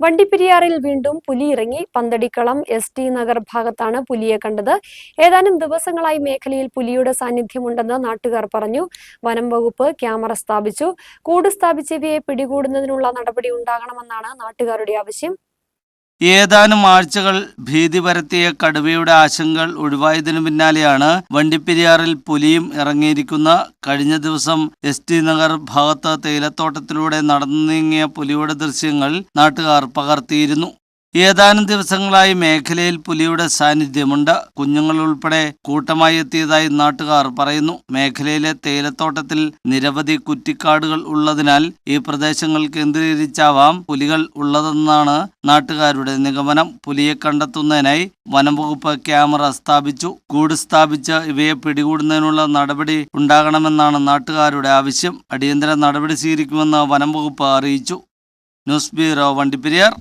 വണ്ടിപ്പെരിയാറിൽ വീണ്ടും പുലി ഇറങ്ങി പന്തടിക്കളം എസ് ടി നഗർ ഭാഗത്താണ് പുലിയെ കണ്ടത്. ഏതാനും ദിവസങ്ങളായി മേഖലയിൽ പുലിയുടെ സാന്നിധ്യമുണ്ടെന്ന് നാട്ടുകാർ പറഞ്ഞു. വനം വകുപ്പ് ക്യാമറ സ്ഥാപിച്ചു. കൂട് സ്ഥാപിച്ചവയെ പിടികൂടുന്നതിനുള്ള നടപടി ഉണ്ടാകണമെന്നാണ് നാട്ടുകാരുടെ ആവശ്യം. ഏതാനും ആഴ്ചകൾ ഭീതി പരത്തിയ കടുവയുടെ ആശങ്കകൾ ഒഴിവായതിനു പിന്നാലെയാണ് വണ്ടിപ്പെരിയാറിൽ പുലിയും ഇറങ്ങിയിരിക്കുന്ന കഴിഞ്ഞ ദിവസം എസ് ടി നഗർ ഭാഗത്ത് തേയിലത്തോട്ടത്തിലൂടെ നടന്നു നീങ്ങിയ പുലിയുടെ ദൃശ്യങ്ങൾ നാട്ടുകാർ പകർത്തിയിരുന്നു. ഏതാനും ദിവസങ്ങളായി മേഖലയിൽ പുലിയുടെ സാന്നിധ്യമുണ്ട്. കുഞ്ഞുങ്ങൾ ഉൾപ്പെടെ കൂട്ടമായി എത്തിയതായി നാട്ടുകാർ പറയുന്നു. മേഖലയിലെ തേയിലത്തോട്ടത്തിൽ നിരവധി കുറ്റിക്കാടുകൾ ഉള്ളതിനാൽ ഈ പ്രദേശങ്ങൾ കേന്ദ്രീകരിച്ചാവാം പുലികൾ ഉള്ളതെന്നാണ് നാട്ടുകാരുടെ നിഗമനം. പുലിയെ കണ്ടെത്തുന്നതിനായി വനംവകുപ്പ് ക്യാമറ സ്ഥാപിച്ചു. കൂട് സ്ഥാപിച്ച് ഇവയെ പിടികൂടുന്നതിനുള്ള നടപടി ഉണ്ടാകണമെന്നാണ് നാട്ടുകാരുടെ ആവശ്യം. അടിയന്തര നടപടി സ്വീകരിക്കുമെന്ന് വനംവകുപ്പ് അറിയിച്ചു. News bureau Vandiperiyar.